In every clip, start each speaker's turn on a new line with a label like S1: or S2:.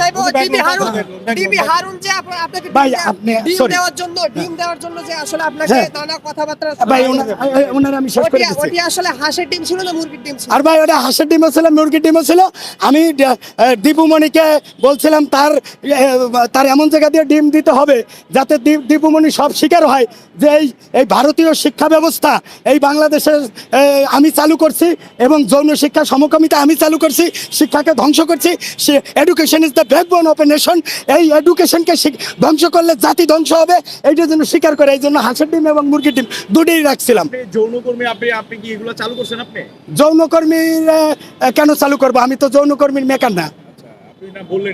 S1: চাইব DB Harun DB Harun যে আপনাকে
S2: ভাই, আপনি-
S1: ডিম দেওয়ার জন্য ডিম দেওয়ার জন্য যে আসলে আপনাকে
S2: হ্যাঁ।
S1: নানা কথাবার্তা
S2: ভাই ওনার আমি শেষ করে
S1: ওটি
S2: দিচ্ছি।
S1: ওটি আসলে হাঁসের ডিম ছিল না মুরগির ডিম ছিল?
S2: আর ভাই ওটা হাঁসের ডিমও ছিল মুরগির ডিমও ছিল। আমি দীপুমণিকে বলছিলাম তার তার এমন জায়গা দিয়ে ডিম দিতে হবে যাতে দীপ- দীপুমণি সব স্বীকার হয় যে এই এই ভারতীয় শিক্ষা ব্যবস্থা এই বাংলাদেশের আমি চালু করছি এবং যৌন শিক্ষা সমকামিতা আমি চালু করছি শিক্ষাকে ধ্বংস করছি education is the backbone of a nation এই এডুকেশনকে ধ্বংস করলে জাতি ধ্বংস হবে। এইটার জন্য স্বীকার করে এই জন্য হাঁসের ডিম এবং মুরগির ডিম দুটোই রাখছিলাম।
S3: যৌনকর্মী আপনি আপনি কি এগুলো চালু করছেন আপনি?
S2: যৌনকর্মীর কেন চালু করব? আমি তো যৌনকর্মীর মেকার না।
S3: বললাম।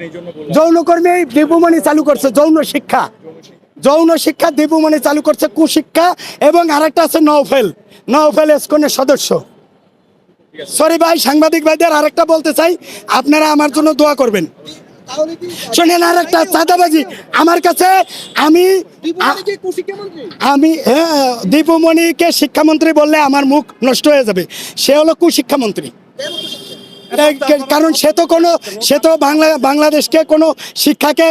S2: যৌনকর্মী দীপুমণি চালু করছে যৌন শিক্ষা। যৌন শিক্ষা দীপুমণি চালু করছে কুশিক্ষা এবং আরেকটা আছে নওফেল। নওফেল এসকনের সদস্য। সরি ভাই সাংবাদিক ভাইদের আরেকটা বলতে চাই আপনারা আমার জন্য দোয়া করবেন। শোনেন আর একটা চাঁদাবাজি। আমার কাছে আমি আমি হ্যাঁ দীপুমণিকে শিক্ষামন্ত্রী বললে আমার মুখ নষ্ট হয়ে যাবে। সে হলো কুশিক্ষামন্ত্রী। কারণ সে তো কোনো সে তো বাংলা বাংলাদেশকে কোনো শিক্ষাকে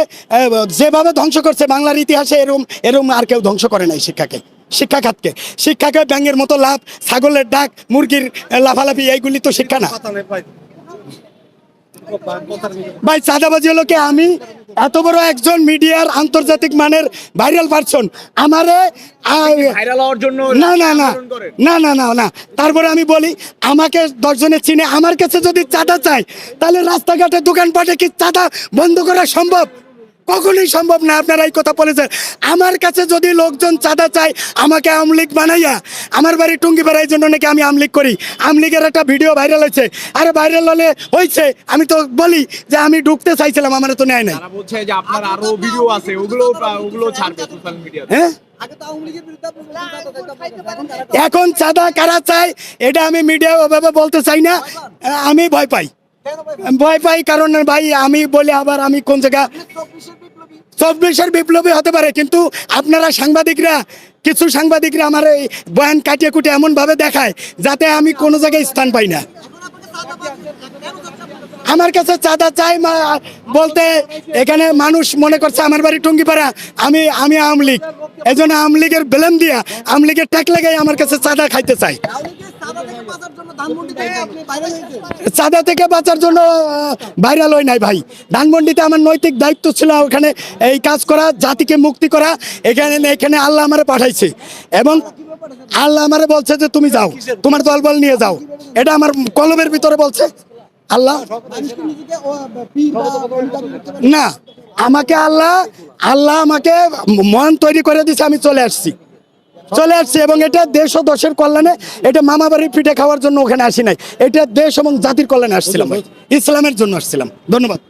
S2: যেভাবে ধ্বংস করছে বাংলার ইতিহাসে এরম এরম আর কেউ ধ্বংস করে নাই শিক্ষাকে শিক্ষা খাতকে শিক্ষাকে ব্যাঙের মতো লাভ ছাগলের ডাক মুরগির লাফালাফি এইগুলি তো শিক্ষা না। ভাই চাঁদাবাজি হলো কি? আমি এত বড় একজন মিডিয়ার আন্তর্জাতিক মানের ভাইরাল পারসন আমারে
S3: ভাইরাল
S2: না না না না না না না। তারপরে আমি বলি আমাকে দশজনে চিনে। আমার কাছে যদি চাঁদা চায় তাহলে রাস্তাঘাটে দোকানপাটে কি চাঁদা বন্ধ করা সম্ভব? কখনোই সম্ভব না আপনারা এই কথা বলেছেন। আমার কাছে যদি লোকজন চাঁদা চায় আমাকে আমলিগ বানাইয়া আমার বাড়ি টুঙ্গি পাড়ার জন্য নাকি আমি আমলিগ করি? আমলিগের একটা ভিডিও ভাইরাল হয়েছে। আরে ভাইরাল হলে হয়েছে আমি তো বলি যে আমি ঢুকতে চাইছিলাম আমার তো নেয় নাই।
S3: তারা বলছে যে আপনার আরও ভিডিও আছে ওগুলো ওগুলো ছাড়বে সোশ্যাল মিডিয়াতে
S2: হ্যাঁ? এখন চাঁদা কারা চায় এটা আমি মিডিয়া ওভাবে বলতে চাই না আমি ভয় পাই। ভয় পাই কারণ ভাই, আমি বলি আবার আমি কোন জায়গা চব্বিশের বিপ্লবী হতে পারে, কিন্তু আপনারা সাংবাদিকরা, কিছু সাংবাদিকরা আমার এই বয়ান কাটিয়ে কুটিয়ে এমন ভাবে দেখায় যাতে আমি কোনো জায়গায় স্থান পাই না। আমার কাছে চাঁদা চাই বলতে এখানে মানুষ মনে করছে আমার বাড়ি টুঙ্গিপাড়া, আমি আমি আওয়ামী লীগ। এই জন্য আওয়ামী লীগের বেলেম দিয়া আওয়ামী লীগের ট্যাক লাগাই আমার কাছে চাঁদা খাইতে চাই। চাঁদা থেকে বাঁচার জন্য ভাইরাল হয় নাই ভাই। ধানমন্ডিতে আমার নৈতিক দায়িত্ব ছিল ওখানে এই কাজ করা জাতিকে মুক্তি করা এখানে এখানে আল্লাহ আমারে পাঠাইছে। এবং আল্লাহ আমারে বলছে যে তুমি যাও তোমার দলবল নিয়ে যাও। এটা আমার কলমের ভিতরে বলছে। আল্লাহ না আমাকে আল্লাহ আল্লাহ আমাকে মন তৈরি করে দিছে আমি চলে আসছি। চলে আসছি এবং এটা দেশ ও দশের কল্যাণে এটা মামা বাড়ির পিঠে খাওয়ার জন্য ওখানে আসি নাই। এটা দেশ এবং জাতির কল্যাণে আসছিলাম। ইসলামের জন্য আসছিলাম। ধন্যবাদ।